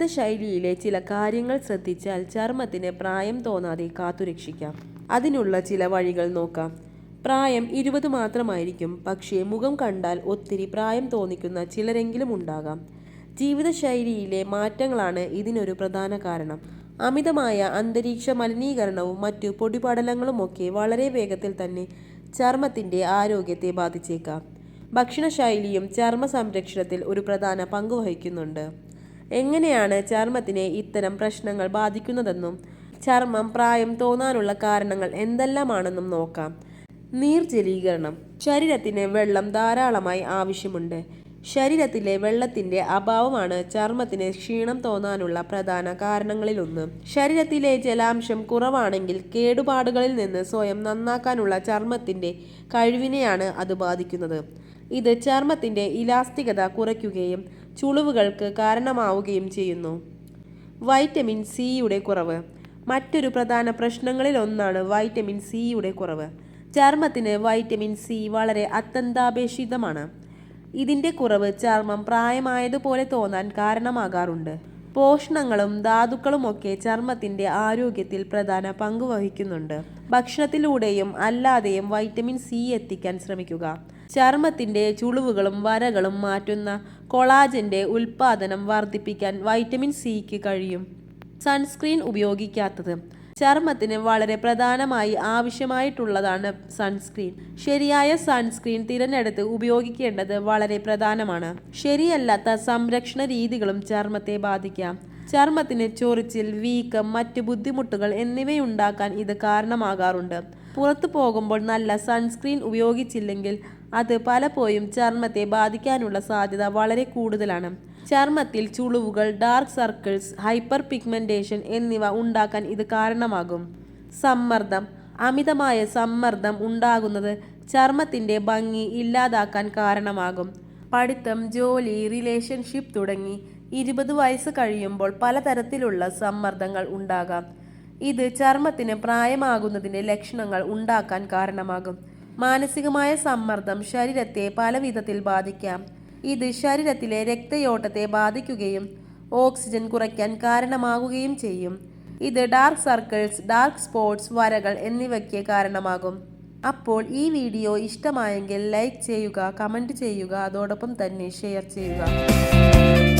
ജീവിതശൈലിയിലെ ചില കാര്യങ്ങൾ ശ്രദ്ധിച്ചാൽ ചർമ്മത്തിന് പ്രായം തോന്നാതെ കാത്തുരക്ഷിക്കാം. അതിനുള്ള ചില വഴികൾ നോക്കാം. പ്രായം ഇരുപത് മാത്രമായിരിക്കും. പക്ഷേ മുഖം കണ്ടാൽ ഒത്തിരി പ്രായം തോന്നിക്കുന്ന ചിലരെങ്കിലും ഉണ്ടാകാം. ജീവിതശൈലിയിലെ മാറ്റങ്ങളാണ് ഇതിനൊരു പ്രധാന കാരണം. അമിതമായ അന്തരീക്ഷ മലിനീകരണവും മറ്റു പൊടിപടലങ്ങളുമൊക്കെ വളരെ വേഗത്തിൽ തന്നെ ചർമ്മത്തിന്റെ ആരോഗ്യത്തെ ബാധിച്ചേക്കാം. ഭക്ഷണശൈലിയും ചർമ്മ സംരക്ഷണത്തിൽ ഒരു പ്രധാന പങ്ക് വഹിക്കുന്നുണ്ട്. എങ്ങനെയാണ് ചർമ്മത്തിനെ ഇത്തരം പ്രശ്നങ്ങൾ ബാധിക്കുന്നതെന്നും ചർമ്മം പ്രായം തോന്നാനുള്ള കാരണങ്ങൾ എന്തെല്ലാമാണെന്നും നോക്കാം. നീർജലീകരണം ശരീരത്തിന് വെള്ളം ധാരാളമായി ആവശ്യമുണ്ട്. ശരീരത്തിലെ വെള്ളത്തിന്റെ അഭാവമാണ് ചർമ്മത്തിന് ക്ഷീണം തോന്നാനുള്ള പ്രധാന കാരണങ്ങളിലൊന്ന്. ശരീരത്തിലെ ജലാംശം കുറവാണെങ്കിൽ കേടുപാടുകളിൽ നിന്ന് സ്വയം നന്നാക്കാനുള്ള ചർമ്മത്തിന്റെ കഴിവിനെയാണ് അത് ബാധിക്കുന്നത്. ഇത് ചർമ്മത്തിന്റെ ഇലാസ്തികത കുറയ്ക്കുകയും ചുളിവുകൾക്ക് കാരണമാവുകയും ചെയ്യുന്നു. വൈറ്റമിൻ സിയുടെ കുറവ്. മറ്റൊരു പ്രധാന പ്രശ്നങ്ങളിൽ ഒന്നാണ് വൈറ്റമിൻ സിയുടെ കുറവ്. ചർമ്മത്തിന് വൈറ്റമിൻ സി വളരെ അത്യന്താപേക്ഷിതമാണ്. ഇതിന്റെ കുറവ് ചർമ്മം പ്രായമായതുപോലെ തോന്നാൻ കാരണമാകാറുണ്ട്. പോഷണങ്ങളും ധാതുക്കളുമൊക്കെ ചർമ്മത്തിന്റെ ആരോഗ്യത്തിൽ പ്രധാന പങ്ക് വഹിക്കുന്നുണ്ട്. ഭക്ഷണത്തിലൂടെയും അല്ലാതെയും വൈറ്റമിൻ സി എത്തിക്കാൻ ശ്രമിക്കുക. ചർമ്മത്തിന്റെ ചുളിവുകളും വരകളും മാറ്റുന്ന കൊളാജന്റെ ഉൽപ്പാദനം വർദ്ധിപ്പിക്കാൻ വൈറ്റമിൻ സിക്ക് കഴിയും. സൺസ്ക്രീൻ ഉപയോഗിക്കാത്തത് ചർമ്മത്തിന് വളരെ പ്രധാനമായി ആവശ്യമായിട്ടുള്ളതാണ് സൺസ്ക്രീൻ. ശരിയായ സൺസ്ക്രീൻ തിരഞ്ഞെടുത്ത് ഉപയോഗിക്കേണ്ടത് വളരെ പ്രധാനമാണ്. ശരിയല്ലാത്ത സംരക്ഷണ രീതികളും ചർമ്മത്തെ ബാധിക്കാം. ചർമ്മത്തിന് ചൊറിച്ചിൽ വീക്കം മറ്റ് ബുദ്ധിമുട്ടുകൾ എന്നിവയുണ്ടാക്കാൻ ഇത് കാരണമാകാറുണ്ട്. പുറത്തു പോകുമ്പോൾ നല്ല സൺസ്ക്രീൻ ഉപയോഗിച്ചില്ലെങ്കിൽ അത് പലപ്പോഴും ചർമ്മത്തെ ബാധിക്കാനുള്ള സാധ്യത വളരെ കൂടുതലാണ്. ചർമ്മത്തിൽ ചുളിവുകൾ ഡാർക്ക് സർക്കിൾസ് ഹൈപ്പർ പിഗ്മെന്റേഷൻ എന്നിവ ഉണ്ടാക്കാൻ ഇത് കാരണമാകും. സമ്മർദ്ദം. അമിതമായ സമ്മർദ്ദം ഉണ്ടാകുന്നത് ചർമ്മത്തിന്റെ ഭംഗി ഇല്ലാതാക്കാൻ കാരണമാകും. പഠിത്തം ജോലി റിലേഷൻഷിപ്പ് തുടങ്ങി ഇരുപത് വയസ്സ് കഴിയുമ്പോൾ പലതരത്തിലുള്ള സമ്മർദ്ദങ്ങൾ ഉണ്ടാകാം. ഇത് ചർമ്മത്തിന് പ്രായമാകുന്നതിന്റെ ലക്ഷണങ്ങൾ ഉണ്ടാക്കാൻ കാരണമാകും. മാനസികമായ സമ്മർദ്ദം ശരീരത്തെ പല ബാധിക്കാം. ഇത് ശരീരത്തിലെ രക്തയോട്ടത്തെ ബാധിക്കുകയും ഓക്സിജൻ കുറയ്ക്കാൻ കാരണമാകുകയും ചെയ്യും. ഇത് ഡാർക്ക് സർക്കിൾസ് ഡാർക്ക് സ്പോട്ട്സ് വരകൾ എന്നിവയ്ക്ക് കാരണമാകും. അപ്പോൾ ഈ വീഡിയോ ഇഷ്ടമായെങ്കിൽ ലൈക്ക് ചെയ്യുക കമന്റ് ചെയ്യുക അതോടൊപ്പം തന്നെ ഷെയർ ചെയ്യുക.